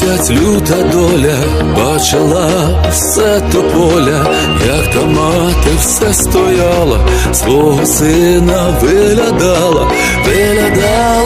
та доля бачила все то поля, як та мати все стояла, свого сина виглядала, виглядала